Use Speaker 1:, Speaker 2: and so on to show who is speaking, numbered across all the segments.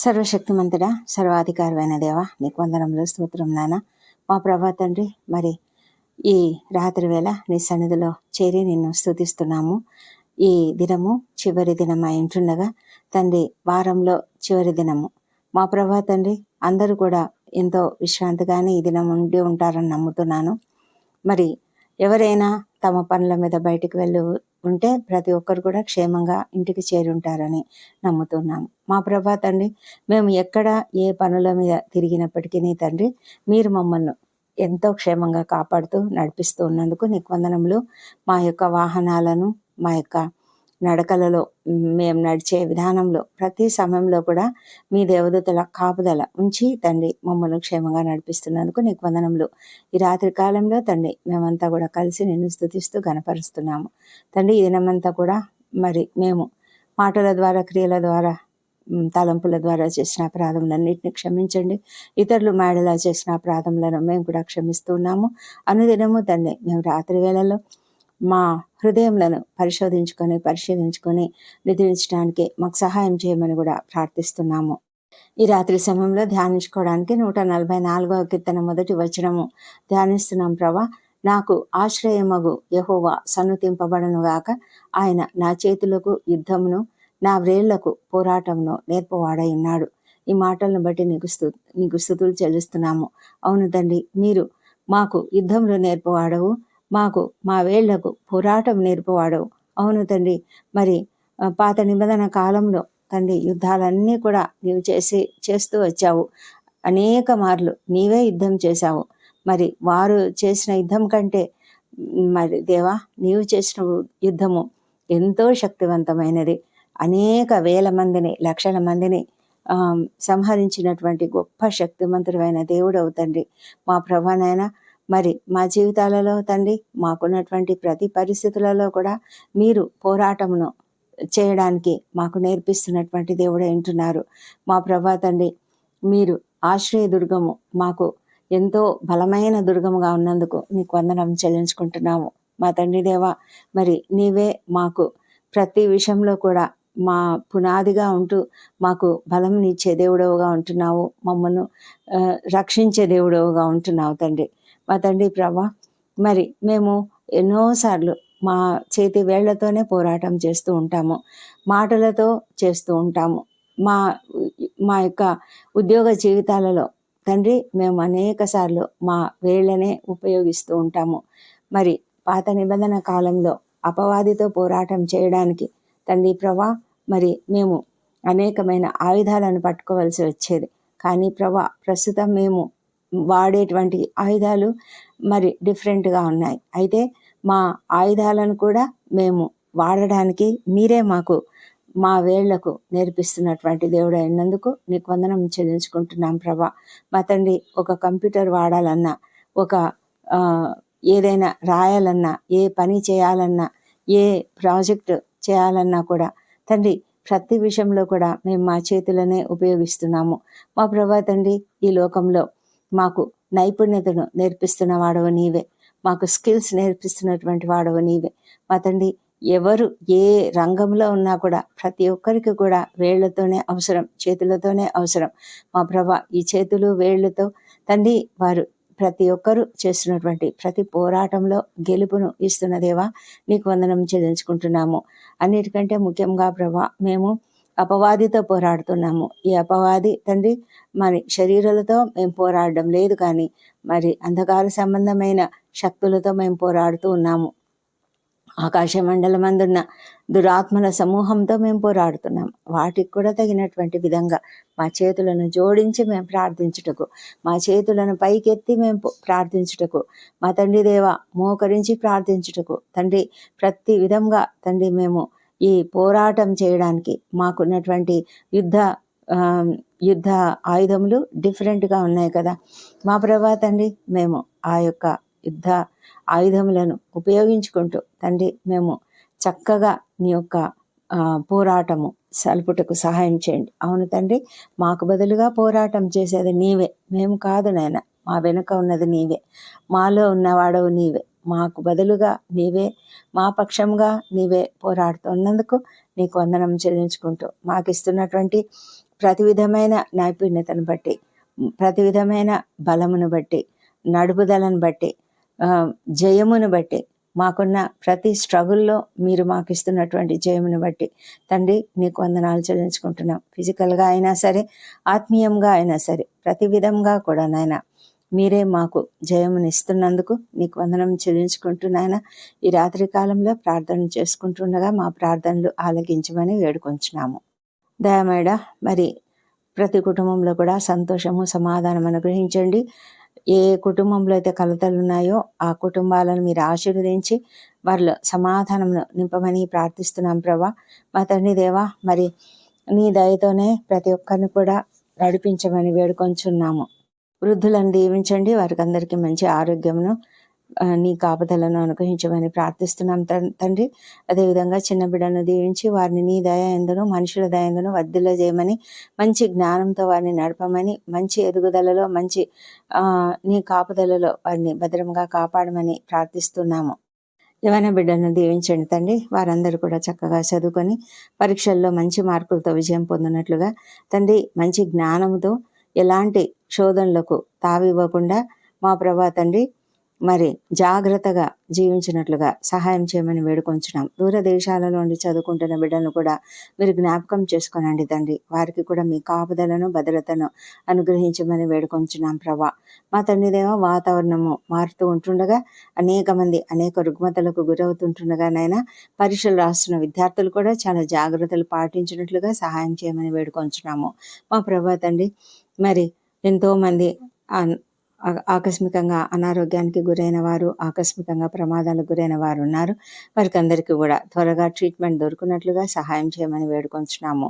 Speaker 1: సర్వశక్తిమంతుడా సర్వాధికారమైన దేవ నీకు వందనములు స్తోత్రం నాన్న మా ప్రభా తండ్రి మరి ఈ రాత్రి వేళ నీ సన్నిధిలో చేరి నిన్ను స్థుతిస్తున్నాము ఈ దినము చివరి దినం అయి ఉంటుండగా తండ్రి వారంలో చివరి దినము. మా ప్రభా తండ్రి అందరూ కూడా ఎంతో విశ్రాంతిగానే ఈ దినం ఉండి ఉంటారని నమ్ముతున్నాను. మరి ఎవరైనా తమ పనుల మీద బయటికి వెళ్ళు ఉంటే ప్రతి ఒక్కరు కూడా క్షేమంగా ఇంటికి చేరి ఉంటారని నమ్ముతున్నాము. మా ప్రభా తండ్రి మేము ఎక్కడ ఏ పనుల మీద తిరిగినప్పటికీ తండ్రి మీరు మమ్మల్ని ఎంతో క్షేమంగా కాపాడుతూ నడిపిస్తూ ఉన్నందుకు నీకు వందనములు. మా యొక్క వాహనాలను మా యొక్క నడకలలో మేము నడిచే విధానంలో ప్రతి సమయంలో కూడా మీ దేవదూతల కాపుదల ఉంచి తండ్రి మమ్మల్ని క్షేమంగా నడిపిస్తున్నందుకు నీకు వందనములు. ఈ రాత్రి కాలంలో తండ్రి మేమంతా కూడా కలిసి నిన్ను స్థుతిస్తూ గనపరుస్తున్నాము తండ్రి ఈ దినమంతా కూడా మరి మేము మాటల ద్వారా క్రియల ద్వారా తలంపుల ద్వారా చేసిన అపరాధములన్నింటినీ క్షమించండి. ఇతరులు మాడలా చేసిన అపరాధములను మేము కూడా క్షమిస్తున్నాము అనుదినము తండ్రి మేము రాత్రి వేళలో మా హృదయంలను పరిశోధించుకొని పరిశీలించుకొని నిద్రించడానికి మాకు సహాయం చేయమని కూడా ప్రార్థిస్తున్నాము. ఈ రాత్రి సమయంలో ధ్యానించుకోవడానికి నూట నలభై నాలుగవ కీర్తన మొదటి వచనము. ధ్యానిస్తున్నాం ప్రభా నాకు ఆశ్రయమగు యహోవా సన్నుతింపబడను గాక. ఆయన నా చేతులకు యుద్ధమును నా వ్రేళ్ళకు పోరాటమును నేర్పవాడై ఉన్నాడు. ఈ మాటలను బట్టి నీకు నీకు స్థుతులు చెల్లిస్తున్నాము. అవును తండ్రి మీరు మాకు యుద్ధంలో నేర్పవాడవు. మాకు మా వేళ్ళకు పోరాటం నేర్పువాడు. అవును తండ్రి. మరి పాత నిబంధన కాలంలో తండ్రి యుద్ధాలన్నీ కూడా నీవు చేసి చేస్తూ వచ్చావు. అనేక మార్లు నీవే యుద్ధం చేశావు. మరి వారు చేసిన యుద్ధం కంటే మరి దేవా నీవు చేసిన యుద్ధము ఎంతో శక్తివంతమైనది. అనేక వేల మందిని లక్షల మందిని సంహరించినటువంటి గొప్ప శక్తివంతుడైన దేవుడు అవుతండి మా ప్రభానైనా మరి మా జీవితాలలో తండ్రి మాకున్నటువంటి ప్రతి పరిస్థితులలో కూడా మీరు పోరాటమును చేయడానికి మాకు నేర్పిస్తున్నటువంటి దేవుడు వింటున్నారు మా ప్రభా తండ్రి మీరు ఆశ్రయ దుర్గము మాకు ఎంతో బలమైన దుర్గముగా ఉన్నందుకు మీకు వందనం చెల్లించుకుంటున్నాము. మా తండ్రి దేవా మరి నీవే మాకు ప్రతి విషయంలో కూడా మా పునాదిగా ఉంటూ మాకు బలంనిచ్చే దేవుడవుగా ఉంటున్నావు. మమ్మల్ని రక్షించే దేవుడవుగా ఉంటున్నావు తండ్రి. మా తండ్రి ప్రభా మరి మేము ఎన్నోసార్లు మా చేతి వేళ్ళతోనే పోరాటం చేస్తూ ఉంటాము మాటలతో చేస్తూ ఉంటాము. మా మా యొక్క ఉద్యోగ జీవితాలలో తండ్రి మేము అనేక సార్లు మా వేళ్ళనే ఉపయోగిస్తూ ఉంటాము. మరి పాత నిబంధన కాలంలో అపవాదితో పోరాటం చేయడానికి తండ్రి ప్రభా మరి మేము అనేకమైన ఆయుధాలను పట్టుకోవాల్సి వచ్చేది. కానీ ప్రభా ప్రస్తుతం మేము వాడేటువంటి ఆయుధాలు మరి డిఫరెంట్గా ఉన్నాయి. అయితే మా ఆయుధాలను కూడా మేము వాడడానికి మీరే మాకు మా వేళ్ళకు నేర్పిస్తున్నటువంటి దేవుడు అయినందుకు నీకు వందనం చెల్లించుకుంటున్నాం ప్రభా. మా తండ్రి ఒక కంప్యూటర్ వాడాలన్నా ఒక ఏదైనా రాయాలన్నా ఏ పని చేయాలన్నా ఏ ప్రాజెక్ట్ చేయాలన్నా కూడా తండ్రి ప్రతి విషయంలో కూడా మేము మా చేతులనే ఉపయోగిస్తున్నాము. మా ప్రభా తండ్రి ఈ లోకంలో మాకు నైపుణ్యతను నేర్పిస్తున్న వాడవు నీవే. మాకు స్కిల్స్ నేర్పిస్తున్నటువంటి వాడవు నీవే. మా తండ్రి ఎవరు ఏ రంగంలో ఉన్నా కూడా ప్రతి ఒక్కరికి కూడా వేళ్ళతోనే అవసరం చేతులతోనే అవసరం. మా ప్రభ ఈ చేతులు వేళ్ళతో తండ్రి వారు ప్రతి ఒక్కరూ చేస్తున్నటువంటి ప్రతి పోరాటంలో గెలుపును ఇస్తున్న దేవా నీకు వందనం చెల్లించుకుంటున్నాము. అన్నిటికంటే ముఖ్యంగా ప్రభా మేము అపవాదితో పోరాడుతున్నాము. ఈ అపవాది తండ్రి మరి శరీరాలతో మేము పోరాడడం లేదు కానీ మరి అంధకార సంబంధమైన శక్తులతో మేము పోరాడుతూ ఉన్నాము. ఆకాశ మండలం అందున్న దురాత్మల సమూహంతో మేము పోరాడుతున్నాం వాటికి కూడా తగినటువంటి విధంగా మా చేతులను జోడించి మేము ప్రార్థించుటకు మా చేతులను పైకెత్తి మేము ప్రార్థించుటకు మా తండ్రి దేవ మోకరించి ప్రార్థించుటకు తండ్రి ప్రతి విధంగా తండ్రి మేము ఈ పోరాటం చేయడానికి మాకున్నటువంటి యుద్ధ యుద్ధ ఆయుధములు డిఫరెంట్గా ఉన్నాయి కదా. మా ప్రభా తండ్రి మేము ఆ యొక్క యుద్ధ ఆయుధములను ఉపయోగించుకుంటూ తండ్రి మేము చక్కగా నీ యొక్క పోరాటము సల్పుటకు సహాయం చేయండి. అవును తండ్రి మాకు బదులుగా పోరాటం చేసేది నీవే. మేము కాదు నాయన మా వెనుక ఉన్నది నీవే. మాలో ఉన్నవాడవు నీవే. మాకు బదులుగా నీవే మా పక్షంగా నీవే పోరాడుతున్నందుకు నీకు వందనం చెల్లించుకుంటూ మాకు ఇస్తున్నటువంటి ప్రతి విధమైన నైపుణ్యతను బట్టి ప్రతి విధమైన బలమును బట్టి నడుపుదలను బట్టి జయమును బట్టి మాకున్న ప్రతి స్ట్రగుల్లో మీరు మాకు ఇస్తున్నటువంటి జయమును బట్టి తండ్రి నీకు వందనాలు చెల్లించుకుంటున్నాం. ఫిజికల్గా అయినా సరే ఆత్మీయంగా అయినా సరే ప్రతి విధంగా కూడా నాయన మీరే మాకు జయమునిస్తున్నందుకు నీకు వందనం చెల్లించుకుంటూ నాయన ఈ రాత్రి కాలంలో ప్రార్థన చేసుకుంటుండగా మా ప్రార్థనలు ఆలకించమని వేడుకొంచున్నాము. దయమేడ మరి ప్రతి కుటుంబంలో కూడా సంతోషము సమాధానం అనుగ్రహించండి. ఏ కుటుంబంలో అయితే కలతలు ఉన్నాయో ఆ కుటుంబాలను మీరు ఆశీర్వదించి వారిలో సమాధానమును నింపమని ప్రార్థిస్తున్నాం ప్రభా. మా తండ్రి దేవా మరి నీ దయతోనే ప్రతి ఒక్కరిని కూడా నడిపించమని వేడుకొంచున్నాము. వృద్ధులను దీవించండి. వారికి అందరికీ మంచి ఆరోగ్యమును నీ కాపుదలను అనుగ్రహించమని ప్రార్థిస్తున్నాం తండ్రి. అదేవిధంగా చిన్న బిడ్డను దీవించి వారిని నీ దయ ఎందును మనుషుల దయ ఎందును వర్ధిల్ల చేయమని మంచి జ్ఞానంతో వారిని నడపమని మంచి ఎదుగుదలలో మంచి నీ కాపుదలలో వారిని భద్రంగా కాపాడమని ప్రార్థిస్తున్నాము. యవన బిడ్డను దీవించండి తండ్రి. వారందరూ కూడా చక్కగా చదువుకొని పరీక్షల్లో మంచి మార్కులతో విజయం పొందినట్లుగా తండ్రి మంచి జ్ఞానముతో ఎలాంటి శోధనలకు తావివ్వకుండా మా ప్రభా తండ్రి మరి జాగ్రత్తగా జీవించినట్లుగా సహాయం చేయమని వేడుకొంచున్నాం. దూరదేశాలలో ఉండి చదువుకుంటున్న బిడ్డలను కూడా మీరు జ్ఞాపకం చేసుకోనండి తండ్రి. వారికి కూడా మీ కాపుదలను భద్రతను అనుగ్రహించమని వేడుకొంచున్నాం ప్రభా. మా తండ్రిదేమో వాతావరణము మారుతూ ఉంటుండగా అనేక మంది అనేక రుగ్మతలకు గురవుతుంటుండగానైనా పరీక్షలు రాస్తున్న విద్యార్థులు కూడా చాలా జాగ్రత్తలు పాటించినట్లుగా సహాయం చేయమని వేడుకొంచున్నాము. మా ప్రభా తండ్రి మరి ఎంతోమంది ఆకస్మికంగా అనారోగ్యానికి గురైన వారు ఆకస్మికంగా ప్రమాదాలకు గురైన వారు ఉన్నారు. వారికి అందరికీ కూడా త్వరగా ట్రీట్మెంట్ దొరికినట్లుగా సహాయం చేయమని వేడుకొంచున్నాము.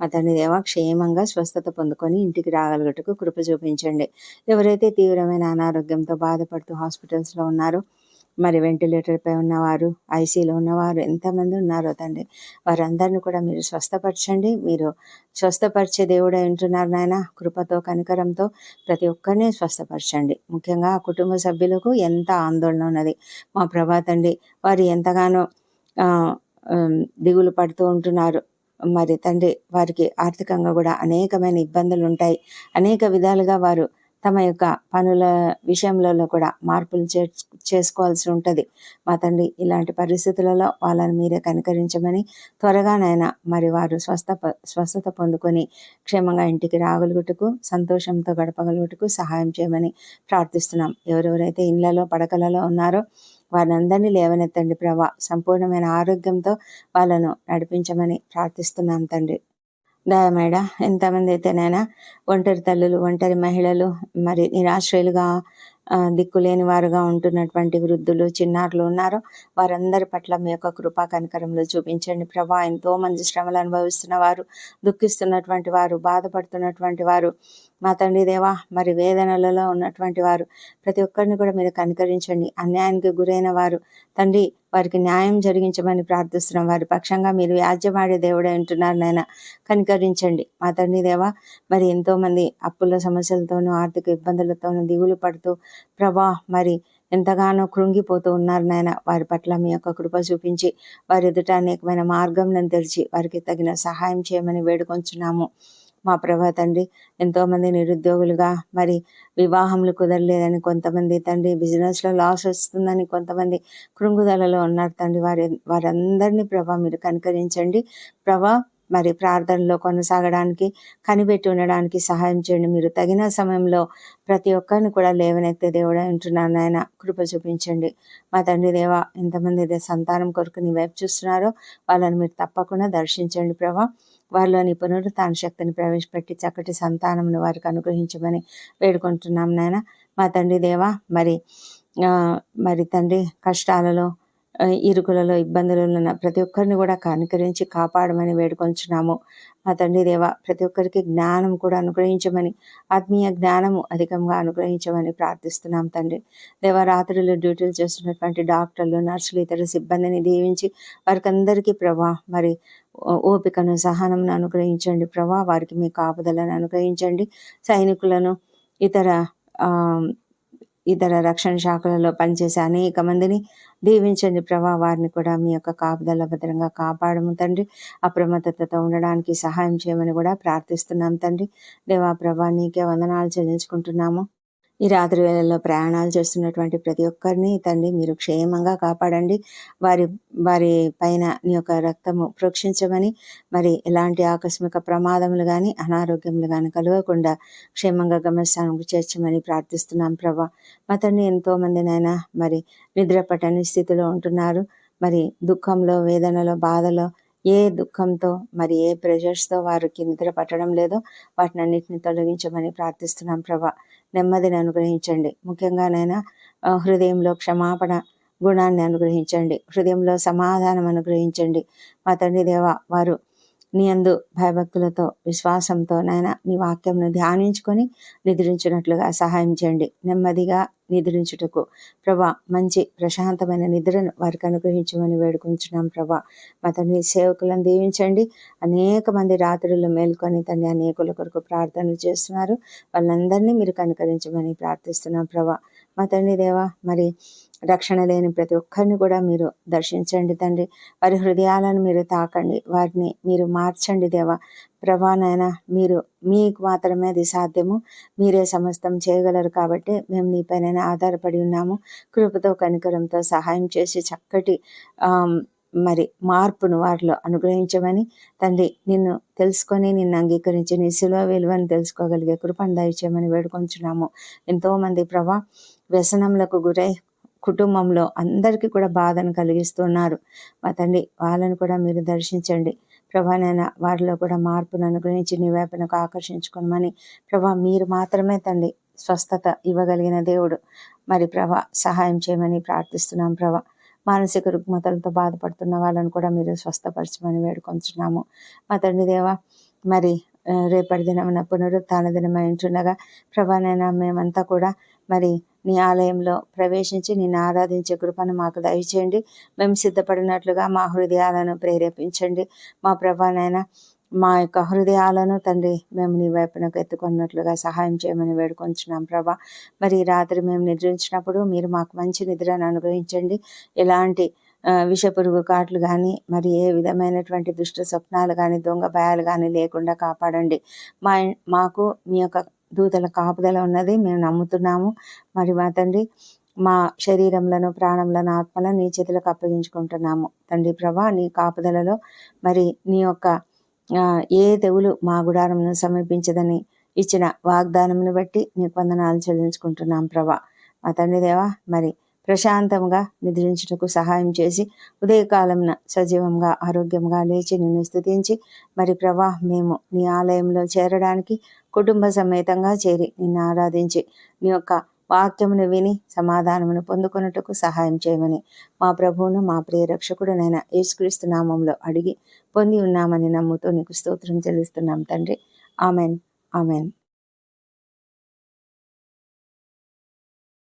Speaker 1: మా తండ్రి దేవ క్షేమంగా స్వస్థత పొందుకొని ఇంటికి రాగలుగుటకు కృప చూపించండి. ఎవరైతే తీవ్రమైన అనారోగ్యంతో బాధపడుతూ హాస్పిటల్స్లో ఉన్నారో మరి వెంటిలేటర్పై ఉన్నవారు ఐసీలో ఉన్నవారు ఎంతమంది ఉన్నారో తండ్రి వారందరిని కూడా మీరు స్వస్థపరచండి. మీరు స్వస్థపరిచే దేవుడు ఉంటున్నారు నాయన. కృపతో కనికరంతో ప్రతి ఒక్కరిని స్వస్థపరచండి. ముఖ్యంగా ఆ కుటుంబ సభ్యులకు ఎంత ఆందోళన ఉన్నది. మా ప్రభా తండ్రి వారు ఎంతగానో దిగులు పడుతూ ఉంటున్నారు. మరి తండ్రి వారికి ఆర్థికంగా కూడా అనేకమైన ఇబ్బందులు ఉంటాయి. అనేక విధాలుగా వారు తమ యొక్క పనుల విషయంలో కూడా మార్పులు చే చేసుకోవాల్సి ఉంటుంది. మా తండ్రి ఇలాంటి పరిస్థితులలో వాళ్ళని మీరే కనికరించమని త్వరగానైనా మరి వారు స్వస్థ స్వస్థత పొందుకొని క్షేమంగా ఇంటికి రాగలుగుటకు సంతోషంతో గడపగలుగుటకు సహాయం చేయమని ప్రార్థిస్తున్నాం. ఎవరెవరైతే ఇళ్ళలో పడకలలో ఉన్నారో వారందరినీ లేవనెత్తండి ప్రభా. సంపూర్ణమైన ఆరోగ్యంతో వాళ్ళను నడిపించమని ప్రార్థిస్తున్నాం తండ్రి. దయమేడ ఎంతమంది అయితేనైనా ఒంటరి తల్లులు ఒంటరి మహిళలు మరి నిరాశ్రయులుగా దిక్కులేని వారుగా ఉంటున్నటువంటి వృద్ధులు చిన్నారులు ఉన్నారు వారందరి పట్ల మీ యొక్క కృపా కనకరంలో చూపించండి. ప్రభా ఎంతో మంది శ్రమలు అనుభవిస్తున్న వారు దుఃఖిస్తున్నటువంటి వారు బాధపడుతున్నటువంటి వారు మా తండ్రి దేవా మరి వేదనలలో ఉన్నటువంటి వారు ప్రతి ఒక్కరిని కూడా మీరు కనికరించండి. అన్యాయానికి గురైన వారు తండ్రి వారికి న్యాయం జరిగించమని ప్రార్థిస్తున్నాం. వారి పక్షంగా మీరు యాజ్యమాడే దేవుడే అంటున్నారు నాయన. కనికరించండి. మా తండ్రి దేవా మరి ఎంతోమంది అప్పుల సమస్యలతోనూ ఆర్థిక ఇబ్బందులతోనూ దిగులు పడుతూ ప్రభా మరి ఎంతగానో కృంగిపోతూ ఉన్నారు నాయన. వారి పట్ల మీ యొక్క కృప చూపించి వారి ఎదుట అనేకమైన మార్గంలను తెరిచి వారికి తగిన సహాయం చేయమని వేడుకొంచున్నాము. మా ప్రభా తండ్రి ఎంతోమంది నిరుద్యోగులుగా మరి వివాహములు కుదరలేదని కొంతమంది తండ్రి బిజినెస్లో లాస్ వస్తుందని కొంతమంది కృంగుదలలో ఉన్నారు తండ్రి. వారి వారందరినీ ప్రభా మీరు కనికరించండి. ప్రభా మరి ప్రార్థనలో కొనసాగడానికి కనిపెట్టి ఉండడానికి సహాయం చేయండి. మీరు తగిన సమయంలో ప్రతి ఒక్కరిని కూడా లేవనెత్తే దేవుడు అంటున్నాను నాయన. కృప చూపించండి. మా తండ్రి దేవ ఎంతమంది సంతానం కొరకు నీ వైపు చూస్తున్నారో వాళ్ళని మీరు తప్పకుండా దర్శించండి ప్రభా. వారిలోని పునరుత్న శక్తిని ప్రవేశపెట్టి చక్కటి సంతానమును వారికి అనుగ్రహించమని వేడుకుంటున్నాం నాయన. మా తండ్రి దేవా మరి మరి తండ్రి కష్టాలలో ఇరుకులలో ఇబ్బందులలో ఉన్న ప్రతి ఒక్కరిని కూడా కనుకరించి కాపాడమని వేడుకొంచున్నాము. మా తండ్రి దేవ ప్రతి ఒక్కరికి జ్ఞానం కూడా అనుగ్రహించమని ఆత్మీయ జ్ఞానము అధికంగా అనుగ్రహించమని ప్రార్థిస్తున్నాం తండ్రి. దేవరాత్రులు డ్యూటీలు చేస్తున్నటువంటి డాక్టర్లు నర్సులు ఇతర సిబ్బందిని దీవించి వారికి అందరికీ ప్రభా మరి ఓపికను సహనంను అనుగ్రహించండి ప్రభా. వారికి మీ కాపుదలను అనుగ్రహించండి. సైనికులను ఇతర ఇతర రక్షణ శాఖలలో పనిచేసే అనేక మందిని దీవించండి. ప్రభా వారిని కూడా మీ యొక్క కాపుదల భద్రంగా కాపాడము తండ్రి. అప్రమత్తతతో ఉండడానికి సహాయం చేయమని కూడా ప్రార్థిస్తున్నాం తండ్రి. దేవా ప్రభా నీకే వందనాలు చెల్లించుకుంటున్నాము. ఈ రాత్రి వేళల్లో ప్రయాణాలు చేస్తున్నటువంటి ప్రతి ఒక్కరిని తండ్రి మీరు క్షేమంగా కాపాడండి. వారి వారి పైన నీ యొక్క రక్తము ప్రోక్షించమని మరి ఎలాంటి ఆకస్మిక ప్రమాదములు కానీ అనారోగ్యములు కానీ కలగకుండా క్షేమంగా గమ్యస్థానంకు చేర్చమని ప్రార్థిస్తున్నాం ప్రభా. మా తండ్రి ఎంతోమందినైనా మరి నిద్ర పట్టని స్థితిలో ఉంటున్నారు. మరి దుఃఖంలో వేదనలో బాధలో ఏ దుఃఖంతో మరి ఏ ప్రెషర్స్తో వారికి నిద్ర పట్టడం లేదో వాటినన్నింటిని తొలగించమని ప్రార్థిస్తున్నాం ప్రభా. నెమ్మదిని అనుగ్రహించండి. ముఖ్యంగా నైనా హృదయంలో క్షమాపణ గుణాన్ని అనుగ్రహించండి. హృదయంలో సమాధానం అనుగ్రహించండి. మా తండ్రి దేవ వారు నీ అందు భయభక్తులతో విశ్వాసంతో నాయన నీ వాక్యంను ధ్యానించుకొని నిద్రించినట్లుగా సహాయం చేయండి. నెమ్మదిగా నిద్రించుటకు. ప్రభా మంచి ప్రశాంతమైన నిద్రను వారికి అనుగ్రహించమని వేడుకుంటున్నాం ప్రభా. మా తండ్రి సేవకులను దీవించండి. అనేక మంది రాత్రులు మేల్కొని తండ్రి అనేకుల కొరకు ప్రార్థనలు చేస్తున్నారు. వాళ్ళందరినీ మీరు కనుకరించమని ప్రార్థిస్తున్నాం ప్రభా. మా తండ్రి దేవా మరి రక్షణ లేని ప్రతి ఒక్కరిని కూడా మీరు దర్శించండి తండ్రి. వారి హృదయాలను మీరు తాకండి. వారిని మీరు మార్చండి దేవా. ప్రభానైనా మీరు మీకు మాత్రమే అది సాధ్యము. మీరే సమస్తం చేయగలరు కాబట్టి మేము నీపైన ఆధారపడి ఉన్నాము. కృపతో కనికరంతో సహాయం చేసి చక్కటి మరి మార్పును వారిలో అనుగ్రహించమని తండ్రి నిన్ను తెలుసుకొని నిన్ను అంగీకరించి నీ శిలువ విలువను తెలుసుకోగలిగే కృపను దయచేయమని వేడుకొంచున్నాము. ఎంతోమంది ప్రభా వ్యసనములకు గురై కుటుంబంలో అందరికీ కూడా బాధను కలిగిస్తున్నారు. మా తండ్రి వాళ్ళని కూడా మీరు దర్శించండి. ప్రభానైనా వారిలో కూడా మార్పును అనుగ్రహించి నీ వైపునకు ఆకర్షించుకోమని ప్రభా మీరు మాత్రమే తండ్రి స్వస్థత ఇవ్వగలిగిన దేవుడు. మరి ప్రభా సహాయం చేయమని ప్రార్థిస్తున్నాం ప్రభా. మానసిక రుగ్మతలతో బాధపడుతున్న వాళ్ళని కూడా మీరు స్వస్థపరచమని వేడుకొంచున్నాము. మా తండ్రి దేవ మరి రేపటి దినమున పునరుత్న దినమై ఉంటుండగా ప్రభానైనా మేమంతా కూడా మరి నీ ఆలయంలో ప్రవేశించి నిన్ను ఆరాధించే కృపను మాకు దయచేయండి. మేము సిద్ధపడినట్లుగా మా హృదయాలను ప్రేరేపించండి. మా ప్రభానైనా మా యొక్క హృదయాలను తండ్రి మేము నీ వైపునకు ఎత్తుకున్నట్లుగా సహాయం చేయమని వేడుకొంచున్నాం ప్రభా. మరి రాత్రి మేము నిద్రించినప్పుడు మీరు మాకు మంచి నిద్రను అనుగ్రహించండి. ఎలాంటి విషపురుగు కాట్లు కానీ మరి ఏ విధమైనటువంటి దుష్ట స్వప్నాలు కానీ దొంగ భయాలు కానీ లేకుండా కాపాడండి. మా మాకు మీ యొక్క దూతల కాపుదల ఉన్నది. మేము నమ్ముతున్నాము. మరి మా తండ్రి మా శరీరంలను ప్రాణంలను ఆత్మలను నీ చేతులకు అప్పగించుకుంటున్నాము. తండ్రి ప్రభా నీ కాపుదలలో మరి నీ యొక్క ఏ దేవులు మా గుడారంను సమీపించదని ఇచ్చిన వాగ్దానమును బట్టి నీకు వందనాలు చెల్లించుకుంటున్నాం ప్రభా. మా తండ్రి దేవా మరి ప్రశాంతంగా నిద్రించుటకు సహాయం చేసి ఉదయకాలంన సజీవంగా ఆరోగ్యంగా లేచి నిన్ను స్థుతించి మరి ప్రభా మేము నీ ఆలయంలో చేరడానికి కుటుంబ సమేతంగా చేరి నిన్ను ఆరాధించి నీ యొక్క వాక్యమును విని సమాధానమును పొందుకొనుటకు సహాయం చేయమని మా ప్రభువును మా ప్రియ రక్షకుడునైన యేసుక్రీస్తు నామంలో అడిగి పొంది ఉన్నామని నమ్ముతూ నీకు స్తోత్రం చెల్లిస్తున్నాం తండ్రి. ఆమెన్. ఆమెన్.